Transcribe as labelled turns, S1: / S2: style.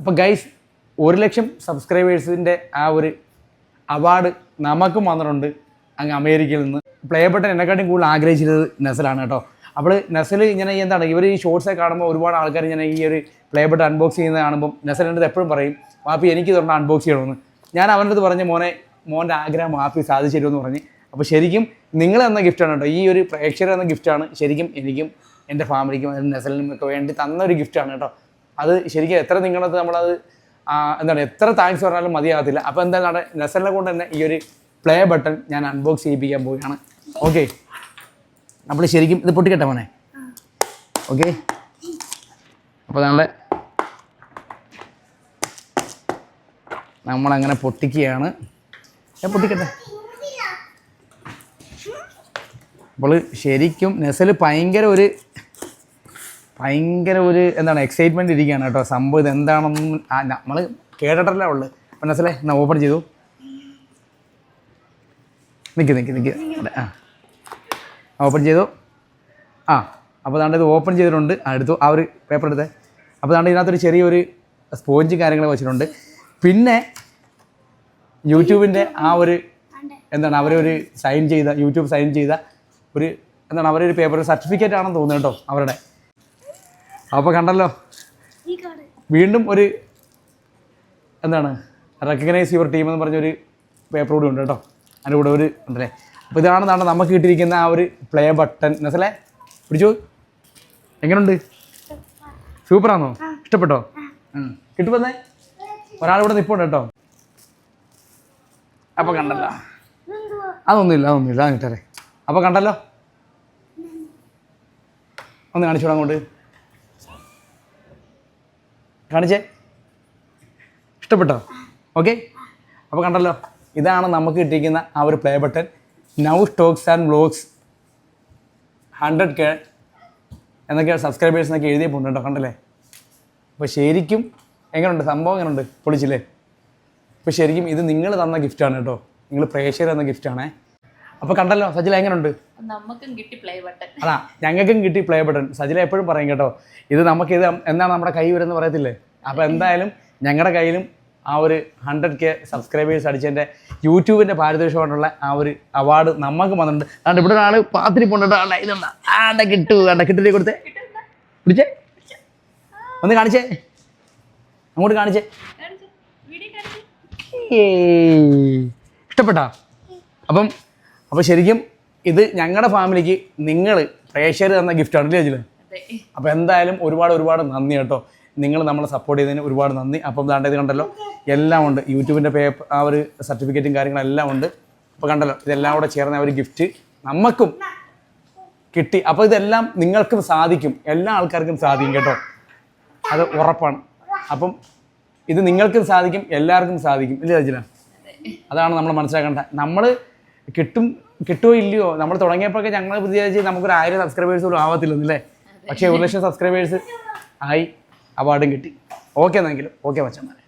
S1: അപ്പോൾ ഗൈസ് ഒരു ലക്ഷം സബ്സ്ക്രൈബേഴ്സിന്റെ ആ ഒരു അവാർഡ് നമുക്കും വന്നിട്ടുണ്ട് അങ്ങ് അമേരിക്കയിൽ നിന്ന്. പ്ലേ ബട്ടൺ എന്നെക്കാട്ടും കൂടുതൽ ആഗ്രഹിച്ചിരുന്നത് നെസലാണ് കേട്ടോ. അപ്പോൾ നെസൽ ഇങ്ങനെ എന്താണ് ഇവർ ഈ ഷോർട്സൊക്കെ കാണുമ്പോൾ ഒരുപാട് ആൾക്കാർ ഇങ്ങനെ ഈ ഒരു പ്ലേ ബട്ടൺ അൺബോക്സ് ചെയ്യുന്നത് കാണുമ്പോൾ നെസലിന്റെ എപ്പോഴും പറയും വാപ്പി എനിക്ക് തൊട്ട് അൺബോക്സ് ചെയ്യണമെന്ന്. ഞാൻ അവന്റെ അടുത്ത് പറഞ്ഞ മോനെ മോന്റെ ആഗ്രഹം വാപ്പി സാധിച്ചു തരുമെന്ന് പറഞ്ഞ്. അപ്പോൾ ശരിക്കും നിങ്ങൾ തന്ന ഗിഫ്റ്റാണ് കേട്ടോ. ഈ ഒരു പ്രേക്ഷകർ എന്ന ഗിഫ്റ്റാണ് ശരിക്കും എനിക്കും എന്റെ ഫാമിലിക്കും നെസലിനും ഒക്കെ വേണ്ടി തന്ന ഒരു ഗിഫ്റ്റാണ് കേട്ടോ. അത് ശരിക്കും എത്ര നിങ്ങളത് നമ്മളത് എന്താണ് എത്ര താങ്ക്സ് പറഞ്ഞാലും മതിയാകത്തില്ല. അപ്പോൾ എന്താണ് നെസലിനെ കൊണ്ട് തന്നെ ഈ ഒരു പ്ലേ ബട്ടൺ ഞാൻ അൺബോക്സ് ചെയ്യിപ്പിക്കാൻ പോവുകയാണ്. ഓക്കെ നമ്മൾ ശരിക്കും ഇത് പൊട്ടിക്കട്ടെ മോനെ? ഓക്കെ അപ്പോൾ നമ്മൾ നമ്മളങ്ങനെ പൊട്ടിക്കുകയാണ്. ഞാൻ പൊട്ടിക്കട്ടെ? അപ്പോൾ ശരിക്കും നെസൽ ഭയങ്കര ഒരു ഭയങ്കര ഒരു എന്താണ് എക്സൈറ്റ്മെന്റ് ഇരിക്കുകയാണ് കേട്ടോ. സംഭവം ഇത് എന്താണെന്ന് നമ്മൾ കേട്ടിട്ടല്ലേ ഉള്ളു. അപ്പം എന്നാ ഓപ്പൺ ചെയ്തു. നിൽക്ക് നിൽക്ക് അതെ ആ. ഓപ്പൺ ചെയ്തു. ആ അപ്പോൾ ദാണ്ട് ഇത് ഓപ്പൺ ചെയ്തിട്ടുണ്ട്. എടുത്തു ആ ഒരു പേപ്പർ എടുത്തേ. അപ്പോൾ ദാണ്ട് ഇതിനകത്തൊരു ചെറിയൊരു സ്പോഞ്ച് കാര്യങ്ങൾ വെച്ചിട്ടുണ്ട്. പിന്നെ യൂട്യൂബിന്റെ ആ ഒരു എന്താണ് അവരൊരു സൈൻ ചെയ്ത യൂട്യൂബ് സൈൻ ചെയ്ത ഒരു എന്താണ് അവരൊരു പേപ്പർ സർട്ടിഫിക്കറ്റ് ആണെന്ന് തോന്നുന്നു കേട്ടോ അവരുടെ. അപ്പോൾ കണ്ടല്ലോ വീണ്ടും ഒരു എന്താണ് റെക്കഗ്നൈസ് യുവർ ടീം എന്ന് പറഞ്ഞൊരു പേപ്പർ കൂടി ഉണ്ട് കേട്ടോ അതിന്റെ കൂടെ ഒരു ഉണ്ടല്ലേ അപ്പോൾ ഇതാണ് നാളെ നമുക്ക് കിട്ടിയിരിക്കുന്ന ആ ഒരു പ്ലേ ബട്ടൺ മനസ്സിലെ പിടിച്ചു എങ്ങനെയുണ്ട് സൂപ്പറാണോ ഇഷ്ടപ്പെട്ടോ. കിട്ടുമെന്നേ ഒരാളിവിടെ നിൽപ്പുണ്ട് കേട്ടോ അപ്പോൾ കണ്ടല്ലോ അതൊന്നുമില്ല അതൊന്നുമില്ല അത് കിട്ടരെ അപ്പോൾ കണ്ടല്ലോ ഒന്ന് കാണിച്ചു അങ്ങോട്ട് കാണിച്ചേ? ഇഷ്ടപ്പെട്ടോ? ഓക്കെ? അപ്പോൾ കണ്ടല്ലോ ഇതാണ് നമുക്ക് കിട്ടിയിരിക്കുന്ന ആ ഒരു play button now stocks and vlogs hundred K എന്നൊക്കെയാണ് സബ്സ്ക്രൈബേഴ്സ് എന്നൊക്കെ എഴുതിയപ്പോൾ കേട്ടോ കണ്ടല്ലേ? അപ്പോൾ ശരിക്കും എങ്ങനെയുണ്ട് സംഭവം എങ്ങനെയുണ്ട് പൊളിച്ചില്ലേ? അപ്പോൾ ശരിക്കും ഇത് നിങ്ങൾ തന്ന ഗിഫ്റ്റാണ് കേട്ടോ. നിങ്ങൾ പ്രേക്ഷകർ തന്ന ഗിഫ്റ്റാണേ അപ്പോൾ കണ്ടല്ലോ സജില എങ്ങനെയുണ്ട്
S2: നമുക്കും കിട്ടി പ്ലേ ബട്ടൺ
S1: അതാ ഞങ്ങൾക്കും കിട്ടി പ്ലേ ബട്ടൺ സജില എപ്പോഴും പറയും കേട്ടോ ഇത് നമുക്ക് ഇത് എന്താണ് നമ്മുടെ കൈ വരുന്നത് പറയത്തില്ലേ? അപ്പൊ എന്തായാലും ഞങ്ങളുടെ കയ്യിലും ആ ഒരു ഹൺഡ്രഡ് കെ സബ്സ്ക്രൈബേഴ്സ് അടിച്ചതിന്റെ യൂട്യൂബിന്റെ പാരിതോഷമായിട്ടുള്ള ആ ഒരു അവാർഡ് നമുക്ക് വന്നിട്ടുണ്ട്. അതുകൊണ്ട് ഇവിടെ ഒരാൾ പാത്തിരി പോണ്ടിട്ട് ആണ്ട ഇതെന്താ ആണ്ട കിട്ടു ആണ്ട കൊടുത്തേ. പിടിച്ചേ? ഒന്ന് കാണിച്ചേ. അങ്ങോട്ട് കാണിച്ചേ. ഇഷ്ടപ്പെട്ടാ? അപ്പം അപ്പോൾ ശരിക്കും ഇത് ഞങ്ങളുടെ ഫാമിലിക്ക് നിങ്ങൾ പ്രേക്ഷകർ തന്ന ഗിഫ്റ്റാണ് അല്ലേ
S2: അജിൽ
S1: അപ്പോൾ എന്തായാലും ഒരുപാട് ഒരുപാട് നന്ദി കേട്ടോ. നിങ്ങൾ നമ്മളെ സപ്പോർട്ട് ചെയ്തതിന് ഒരുപാട് നന്ദി. അപ്പം ദാണ്ടത് ഇത് കണ്ടല്ലോ? എല്ലാം ഉണ്ട്. യൂട്യൂബിന്റെ പേപ്പർ ആ ഒരു സർട്ടിഫിക്കറ്റും കാര്യങ്ങളെല്ലാം ഉണ്ട്. അപ്പോൾ കണ്ടല്ലോ ഇതെല്ലാം കൂടെ ചേർന്ന ഒരു ഗിഫ്റ്റ് നമുക്കും കിട്ടി. അപ്പോൾ ഇതെല്ലാം നിങ്ങൾക്കും സാധിക്കും. എല്ലാ ആൾക്കാർക്കും സാധിക്കും കേട്ടോ. അത് ഉറപ്പാണ്. അപ്പം ഇത് നിങ്ങൾക്കും സാധിക്കും എല്ലാവർക്കും സാധിക്കും. ഇല്ലേ അജില അതാണ് നമ്മൾ മനസ്സിലാക്കേണ്ടത്. നമ്മൾ കിട്ടും കിട്ടുമോ ഇല്ലയോ? നമ്മൾ തുടങ്ങിയപ്പോഴൊക്കെ ഞങ്ങൾ വിചാരിച്ച് നമുക്കൊരു ആയിരം സബ്സ്ക്രൈബേഴ്സ് പോലും ആവത്തില്ലെന്നല്ലേ? പക്ഷേ ഒരു ലക്ഷം സബ്സ്ക്രൈബേഴ്സ് ആയി അവാർഡും കിട്ടി. ഓക്കെ എന്നെങ്കിലും ഓക്കെ മച്ചന്മാരെ.